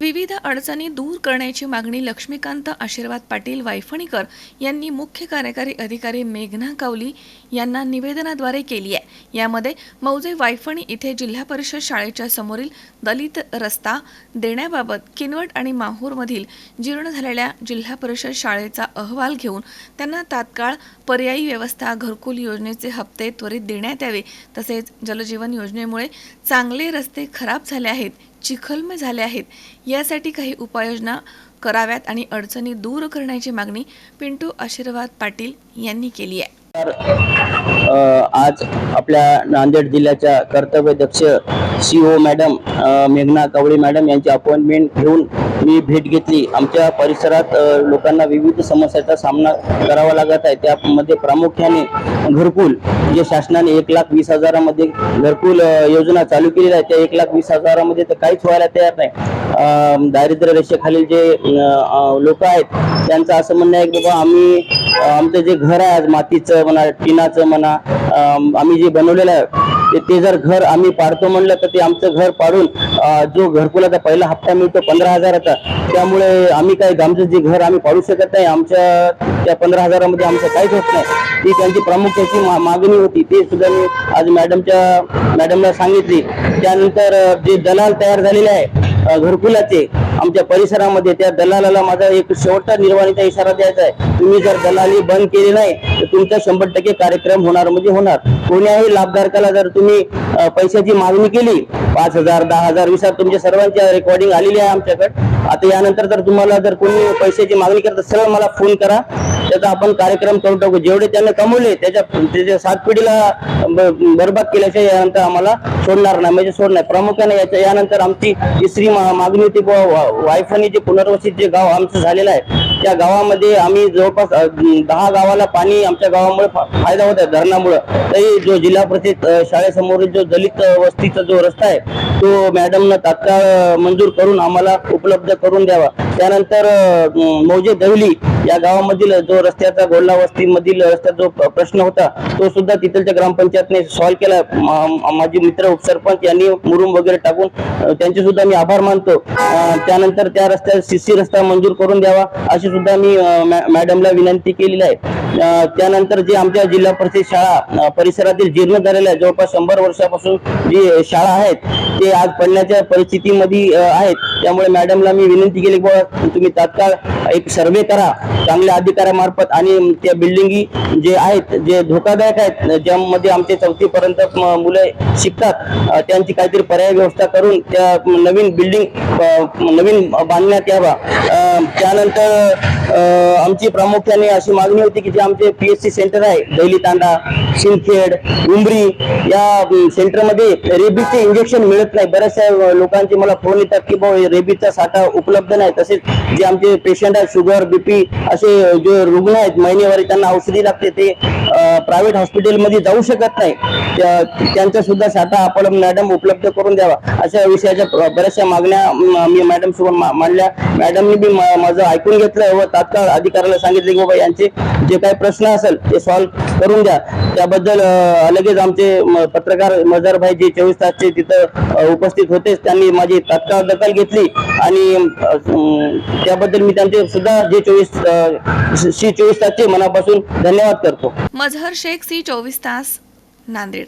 विविध अडचणी दूर करण्याची मागणी लक्ष्मीकांत आशीर्वाद पाटील वायफणीकर यांनी मुख्य कार्यकारी अधिकारी मेघना कावली यांना निवेदनाद्वारे केली आहे. यामध्ये मौजे वायफणी इथे जिल्हा परिषद शाळेच्या समोरील दलित रस्ता देण्याबाबत किनवट आणि माहूरमधील जीर्ण झालेल्या जिल्हा परिषद शाळेचा अहवाल घेऊन त्यांना तात्काळ पर्यायी व्यवस्था घरकुल योजनेचे हप्ते त्वरित देण्यात यावे तसेच जलजीवन योजनेमुळे चांगले रस्ते खराब झाले आहेत चिखलमय झाले आहेत. यासाठी काही उपाययोजना कराव्यात आणि अडचणी दूर करण्याची मागणी पिंटू आशीर्वाद पाटील यांनी केली आहे. तर, आज आपल्या नांदेड जिल्ह्याच्या कर्तव्यदक्ष सी ओ मॅडम मेघना कवळे मॅडम यांची अपॉइंटमेंट घेऊन मी भेट घेतली. आमच्या परिसरात लोकांना विविध समस्यांचा सामना करावा लागत आहे. त्यामध्ये प्रामुख्याने घरकुल जे शासनाने एक लाख वीस हजारामध्ये घरकुल योजना चालू केलेली आहे त्या एक लाख वीस हजारामध्ये तर काहीच व्हायला तयार नाही. दारिद्र्य रेषेखालील जे लोक आहेत त्यांचं असं म्हणणं आहे की बाबा आम्ही आमचं जे घर आहे आज मातीचं म्हणा टिनाचं म्हणा आम्ही जे बनवलेलं आहे ते- जर घर आम्ही पाडतो म्हणलं तर ते आमचं घर पाडून जो घरकुलाचा पहिला हप्ता मिळतो पंधरा हजाराचा त्यामुळे आम्ही काय आमचं जे घर आम्ही पाडू शकत नाही. आमच्या त्या पंधरा हजारामध्ये आमचं काहीच होत नाही. ती त्यांची प्रामुख्याची मा- मागणी होती. ते सुद्धा मी आज मॅडमच्या मॅडमला सांगितली. त्यानंतर जे दलाल तयार झालेले आहे घरकुलाचे आमच्या परिसरामध्ये त्या दलालाला माझा एक शेवटचा निर्वाणीचा इशारा द्यायचा आहे. तुम्ही जर दलाली बंद केली नाही तर तुमचा शंभर टक्के कार्यक्रम होणार म्हणजे होणार. कोण्याही लाभधारकाला जर तुम्ही पैशाची मागणी केली पाच हजार दहा हजार वीस हजार तुमच्या सर्वांच्या रेकॉर्डिंग आलेली आहे आमच्याकडे. आता यानंतर जर तुम्हाला जर कोणी पैशाची मागणी करत सरळ मला फोन करा. त्याचा आपण कार्यक्रम करून टाकू. जेवढे त्यांना कमवले त्याच्या त्याच्या सात पिढीला ब- बरबाद केल्याच्या यानंतर आम्हाला सोडणार नाही म्हणजे सोडणार प्रामुख्याने याच्या यानंतर आमची तिसरी मा- मागणी होती बुवा, वायफणी जे पुनर्वसित जे गाव आमचं झालेलं आहे त्या गावामध्ये आम्ही जवळपास दहा गावाला पाणी आमच्या गावामुळे फायदा होत आहे धरणामुळं. तरी जो जिल्हा परिषद शाळेसमोर शाळेसमोरील जो दलित वस्तीचा जो रस्ता आहे तो मॅडमनं तात्काळ मंजूर करून आम्हाला उपलब्ध करून द्यावा. त्यानंतर मौजे दहली या गावामधील जो रस्त्याचा गोल्ला वस्तीमधील रस्त्याचा जो प्रश्न होता तो सुद्धा तिथलच्या ग्रामपंचायतने सॉल्व्ह केला. माझे मित्र उपसरपंच यांनी मुरुम वगैरे टाकून त्यांचे सुद्धा मी आभार मानतो. त्यानंतर त्या रस्त्यात सीसी रस्ता मंजूर करून द्यावा अशी सुद्धा मी मॅडमला विनंती केलेली आहे. त्यानंतर जे आमच्या जिल्हा परिषद शाळा परिसरातील जीर्ण झालेल्या जवळपास शंभर वर्षापासून जी शाळा आहेत ते आज पडण्याच्या परिस्थितीमध्ये आहेत. त्यामुळे मॅडमला मी विनंती केली की बुवा तुम्ही तात्काळ एक सर्वे करा चांगल्या अधिकाऱ्यामार्फत आणि त्या बिल्डिंगी जे आहेत जे धोकादायक आहेत ज्यामध्ये आमचे चौथी पर्यंत मुलं शिकतात त्यांची काहीतरी पर्याय व्यवस्था करून त्या नवीन बिल्डिंग नवीन बांधण्यात यावा. त्यानंतर आमची प्रामुख्याने अशी मागणी होती की जे आमचे पी एस सी सेंटर आहे दैली तांडा सिंदखेड उंबरी या सेंटरमध्ये रेबीजचे इंजेक्शन मिळत नाही. बऱ्याचशा लोकांचे मला फोन येतात की बाबा रेबीजचा साठा उपलब्ध नाही. तसेच जे आमचे पेशंट आहेत शुगर बीपी असे जे रुग्ण आहेत महिनेवारी त्यांना औषधी लागते ते प्रायव्हेट हॉस्पिटलमध्ये जाऊ शकत नाही. त्यांचा सुद्धा साठा आपण मॅडम उपलब्ध करून द्यावा. अशा विषयाच्या बऱ्याचशा मागण्या मी मॅडम सोबत मा- मांडल्या. मॅडमनी बी माझं ऐकून घेतलं व तात्काळ अधिकाऱ्याला सांगितले की बाबा यांचे जे काही प्रश्न असेल ते सॉल्व्ह करून द्या त्याबद्दल लगेच आमचे पत्रकार मजरभाई जे चोवीस तासचे तिथं उपस्थित होतेच. त्यांनी माझी तात्काळ दखल घेतली आणि त्याबद्दल मी त्यांचे सुद्धा जे चोवीस श्री चोवीस तासचे मनापासून धन्यवाद करतो. मजहर शेख सी चोवीस तास नांदेड.